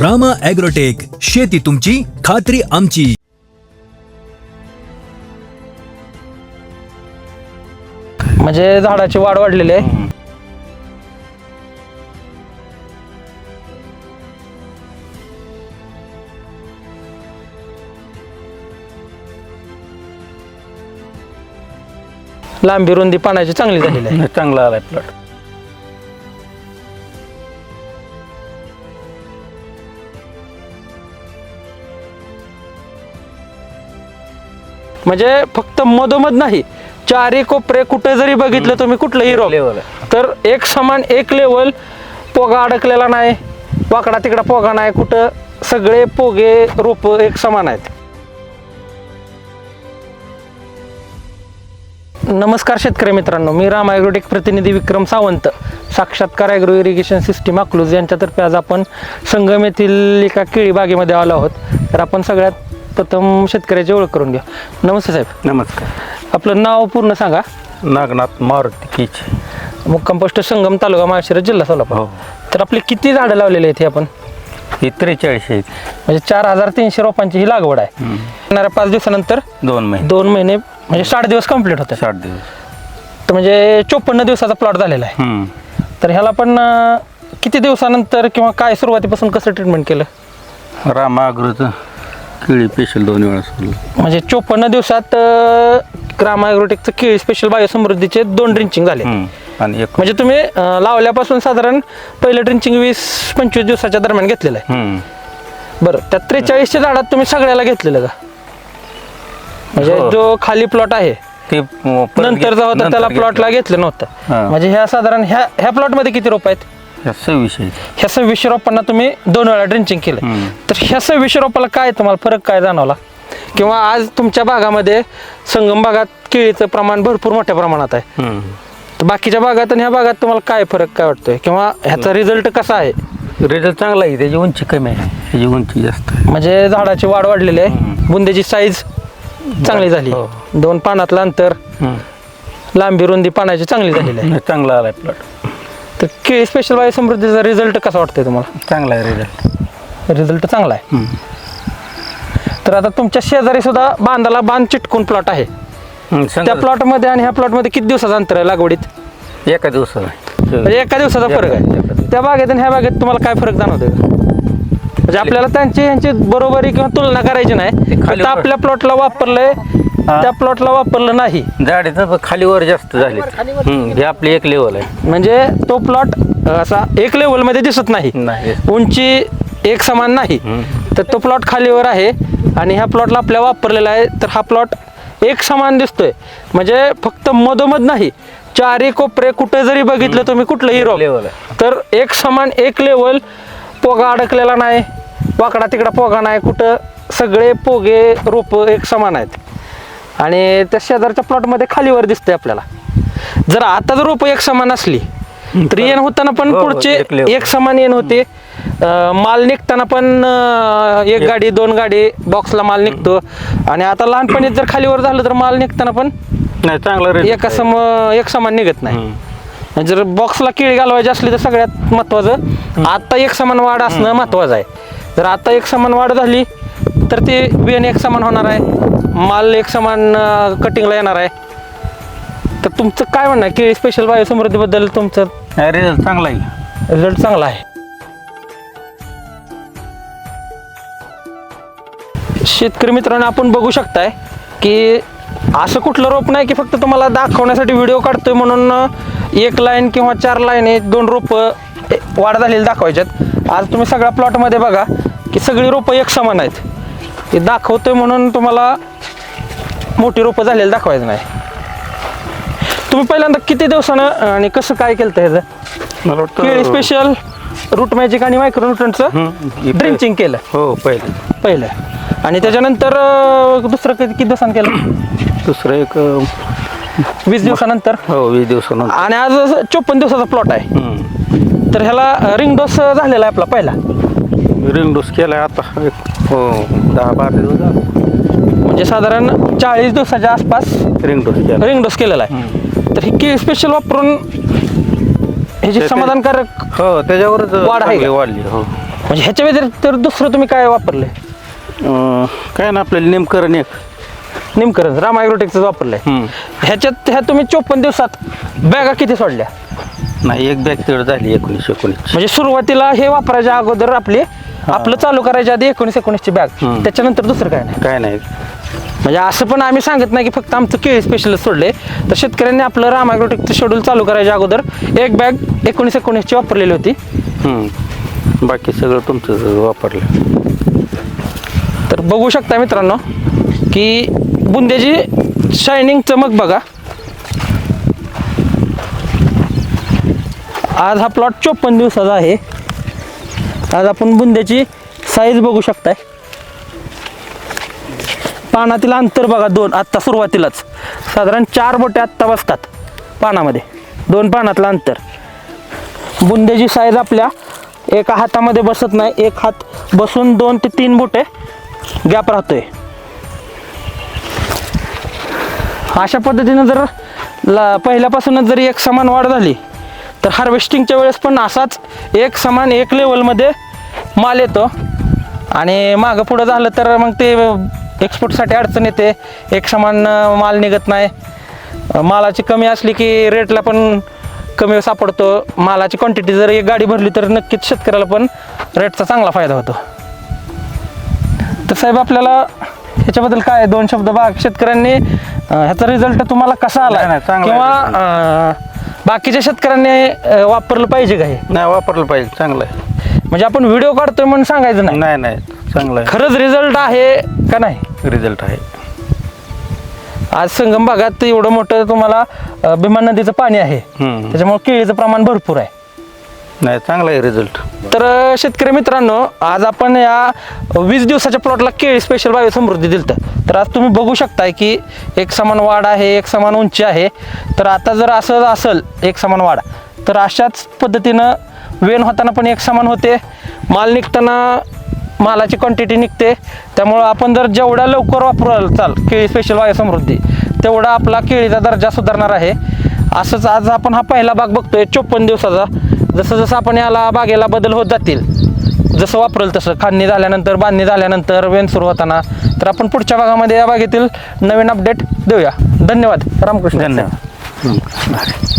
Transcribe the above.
Rama agrotech शेती तुमची खात्री आमची. म्हणजे झाडाची वाढ वाढलेली आहे. लांबी रुंदी पाण्याची चांगली झालेली आहे. चांगला आलाय प्लॉट म्हणजे फक्त मधोमध नाही चारी कोपरे कुठे जरी बघितलं तुम्ही कुठलंही रोप Level. आहे. तर एक समान एक लेवल पोगा अडकलेला नाही वाकडा तिकडा पोगा नाही कुठं सगळे पोगे रोप एक समान आहेत. नमस्कार शेतकरी मित्रांनो मी राम ॲग्रोटेक प्रतिनिधी विक्रम सावंत. साक्षात्कार ॲग्रो इरिगेशन सिस्टीम अकलूज यांच्यातर्फे आज आपण संगम येथील एका केळी बागेमध्ये आलो आहोत. तर आपण सगळ्यात प्रथम शेतकऱ्याची ओळख करून घ्या. नमस्ते साहेब. नमस्कार. आपलं नाव पूर्ण सांगा. नागनाथ मारुती कीच मुक्काम पोस्ट संगम तालुका माळशिरस जिल्हा सोलापूर. हो. तर आपली किती झाडं लावलेली आहेत हे आपण? ही त्रेचाळीस आहेत. म्हणजे चार हजार तीनशे रोपांची ही लागवड आहे. येणाऱ्या पाच दिवसानंतर दोन महिने. दोन महिने म्हणजे साठ दिवस कंप्लीट होतात. साठ दिवस. तर म्हणजे चोपन्न दिवसाचा प्लॉट झालेला आहे. हम्म. तर ह्याला पण अं, किती दिवसानंतर किंवा काय सुरुवातीपासून कसं ट्रीटमेंट केलं? रामागृत केळी पेशल दोन वेळा सोडलं म्हणजे चोपन्न दिवसात ग्राम ॲग्रोटेकचं केळी स्पेशल बायोसमृद्धीचे दोन ड्रिंचिंग झाले. आणि एक म्हणजे तुम्ही अं, लावल्यापासून साधारण पहिलं ड्रिंचिंग वीस पंचवीस दिवसाच्या दरम्यान घेतलेलं आहे हम्म. बरं त्या त्रेचाळीसच्या झाडात तुम्ही सगळ्याला घेतलेलं का म्हणजे हो. जो खाली प्लॉट आहे ते परत नंतरचा घेत- होता त्याला घेतलं. प्लॉटला घेतलं नव्हतं हा. म्हणजे ह्या साधारण ह्या ह्या प्लॉटमध्ये किती रोप आहेत ह्या सव्वीस आहेत. ह्या सव्वीसशे रोपांना तुम्ही दोन वेळा ड्रिंचिंग केलं. तर ह्या सव्वीसशे रोपाला काय तुम्हाला फरक काय जाणवला? किंवा आज तुमच्या भागामध्ये संगम भागात केळीचं प्रमाण भरपूर मोठ्या प्रमाणात आहे. तर बाकीच्या भागात आणि ह्या भागात तुम्हाला काय फरक काय वाटतोय? किंवा ह्याचा रिझल्ट कसा आहे? रिझल्ट चांगला आहे त्याची उंची कमी आहे. त्याची उंची जास्त म्हणजे झाडाची वाढ वाढलेली आहे. बुंदेची साईज चांगली झाली. हो. दोन पानातलं अंतर. लांबी रुंदी पानाची चांगली झालेली आहे. चांगला आलाय प्लॉट तर केळी स्पेशल बायो समृद्धीचा रिझल्ट कसा वाटतोय तुम्हाला चांगला आहे रिझल्ट रिझल्ट चांगला आहे. तर आता तुमच्या शेजारी सुद्धा बांधाला बांध चिटकून प्लॉट आहे त्या. प्लॉटमध्ये आणि ह्या प्लॉटमध्ये किती दिवसाचं अंतर आहे लागवडीत एका दिवसात आहे. म्हणजे एका दिवसाचा फरक आहे त्या बागेत आणि ह्या बागेत तुम्हाला काय फरक जाणवतोय का? म्हणजे आपल्याला त्यांची यांची बरोबरी किंवा तुलना करायची नाही फक्त आपल्या प्लॉटला वापरलंय. त्या प्लॉटला वापरलं नाही. झाडीचं खालीवर जास्त झाले. हम्म. हे आपली एक लेवल आहे. म्हणजे तो प्लॉट असा एक लेवलमध्ये दिसत नाही. नाही उंची एक समान नाही. हम्म. तर तो प्लॉट खालीवर आहे आणि ह्या प्लॉटला आपल्या वापरलेला आहे. तर हा प्लॉट एक समान दिसतोय. म्हणजे फक्त मधोमध नाही. चारी कोपरे कुठे जरी बघितलं तुम्ही कुठलंही रोप Level आहे. तर एक समान एक लेवल पोगा अडकलेला नाही. वाकडा तिकडा पोगा नाही. कुठं सगळे पोगे रोप एक समान आहेत. आणि त्या शेजारच्या प्लॉटमध्ये खालीवर दिसतंय आपल्याला. जर आता जर रोप एक समान असली तर येण होताना पण हो, पुढचे एक समान येण होते. माल निघताना पण एक गाडी दोन गाडी बॉक्सला माल निघतो. आणि आता लहानपणीच जर खालीवर झालं तर माल निघताना पण नाही चांगला एका. सम एक समान निघत नाही. जर बॉक्सला केळी घालवायची असली तर सगळ्यात महत्वाचं आता एक समान वाढ असणं महत्वाचं आहे. जर आता एक समान वाढ झाली तर ते बियाणे एक समान होणार आहे. माल एक समान कटिंगला येणार आहे. तर तुमचं काय म्हणणं आहे? केळी स्पेशल बायो समृद्धीबद्दल तुमचं रिझल्ट चांगला आहे. रिझल्ट चांगला आहे. शेतकरी मित्रांनो आपण बघू शकताय की असं कुठलं रोप नाही की फक्त तुम्हाला दाखवण्यासाठी व्हिडिओ काढतोय म्हणून एक लाईन किंवा चार लाईन दोन रोप वाढ झालेली दाखवायच्यात. आज तुम्ही सगळ्या प्लॉटमध्ये बघा की सगळी रोपं एक समान आहेत. ते दाखवतोय म्हणून तुम्हाला मोठी रोपं झालेली दाखवायचं नाही. तुम्ही पहिल्यांदा किती दिवसानं आणि कसं काय केलं ह्याचं मला वाटतं स्पेशल रूट मॅजिक आणि मायक्रोन्युट्रनचं हम्म. ड्रिंचिंग केलं. हो पहिले. पहिलं. आणि त्याच्यानंतर अं, दुसरं किती किती दिवसांनी केलं? दुसरं एक अं, वीस दिवसानंतर? हो वीस दिवसानंतर. आणि आज चोपन्न दिवसाचा प्लॉट आहे. हम्म. तर ह्याला रिंग डोस झालेला आहे आपला पहिला. रिंग डोस केलाय आता. एक हो. दहा बारा दिवस झाले म्हणजे साधारण चाळीस दिवसाच्या आसपास रिंग डोस केला. रिंग डोस केलेला आहे. तर ही केळी स्पेशल वापरून ह्याची ते- समाधानकारक हो त्याच्यावरच वाढ आहे चांगली का? वाढली हो. म्हणजे ह्याच्या व्यतिरिक्त तर दुसरं तुम्ही काय वापरलंय? अं, काय ना आपल्याला नेमकरण एक. नेमकं राम ॲग्रोटेकचं वापरलंय. हम्म. ह्याच्यात ह्या तुम्ही चोपन्न दिवसात बॅगा किती सोडल्या? नाही एक बॅग तेवढं झाली एकोणीसशे एकोणीस. म्हणजे सुरुवातीला हे वापरायच्या अगोदर आपले आपलं चालू करायच्या आधी एकोणीस एकोणीसची बॅग. त्याच्यानंतर दुसरं काय नाही. काय नाही. म्हणजे असं पण आम्ही सांगत नाही की फक्त आमचं केळी स्पेशलिस्ट सोडले तर शेतकऱ्यांनी आपलं राम ॲग्रोटेकचं शेड्यूल चालू करायच्या अगोदर एक बॅग एकोणीस एकोणीसची वापरलेली होती. हम्म. बाकी सगळं तुमचं सगळं वापरलं. तर बघू शकता मित्रांनो की बुंद्याची शायनिंग चमक बघा. आज हा प्लॉट चोपन्न दिवसाचा आहे. आज आपण बुंद्याची साईज बघू शकताय. पानातील अंतर बघा दोन आत्ता सुरुवातीलाच. साधारण चार बोटे आत्ता बसतात पानामध्ये. दोन पानातलं अंतर. बुंद्याची साईज आपल्या एका हातामध्ये बसत नाही एक हात बसून दोन ते तीन बोटे गॅप राहतोय. अशा पद्धतीनं जर ला पहिल्यापासूनच जर एक समान वाढ झाली तर हार्वेस्टिंगच्या वेळेस पण असाच एक समान एक लेवलमध्ये माल येतो. आणि मागं पुढं झालं तर मग ते एक्सपोर्टसाठी अडचण येते. एक समान माल निघत नाही. मालाची कमी असली की रेटला पण कमी सापडतो. मालाची क्वांटिटी जर एक गाडी भरली तर नक्कीच शेतकऱ्याला पण रेटचा चांगला फायदा होतो. तर साहेब आपल्याला ह्याच्याबद्दल काय दोन शब्द बाग शेतकऱ्यांनी ह्याचा रिझल्ट तुम्हाला कसा आला? किंवा बाकीच्या शेतकऱ्यांनी अं, वापरलं पाहिजे का हे? नाही वापरलं पाहिजे चांगलं आहे. म्हणजे आपण व्हिडिओ काढतोय म्हणून सांगायचं नाही? नाही नाही चांगलं आहे. खरंच रिझल्ट आहे का नाही? रिझल्ट आहे. आज संगम भागात एवढं मोठं तुम्हाला अं, भीमा नदीचं पाणी आहे. हम्म. त्याच्यामुळे केळीचं प्रमाण भरपूर आहे. नाही चांगला आहे रिझल्ट तर अ, शेतकरी मित्रांनो आज आपण या वीस दिवसाच्या प्लॉटला केळी स्पेशल बायो समृद्धी दिलत. तर आज तुम्ही बघू शकताय की एक समान वाढ आहे एक समान उंची आहे. तर आता जर असं असेल एक समान वाढ. तर अशाच पद्धतीनं वेन होताना पण एक समान होते. माल निघताना मालाची क्वांटिटी निघते. त्यामुळं आपण जर जेवढ्या लवकर वापराल चाल केळी स्पेशल वायू समृद्धी तेवढा आपला केळीचा दर्जा सुधारणार आहे. असंच आज आपण हा पहिला भाग बघतोय चोपन्न दिवसाचा. जसं जसं आपण याला बागेला बदल होत जातील जसं वापरेल तसं. खांदणी झाल्यानंतर बांधणी झाल्यानंतर वेन सुरू होताना. तर आपण पुढच्या भागामध्ये या बागेतील नवीन अपडेट देऊया. धन्यवाद. रामकृष्ण. धन्यवाद.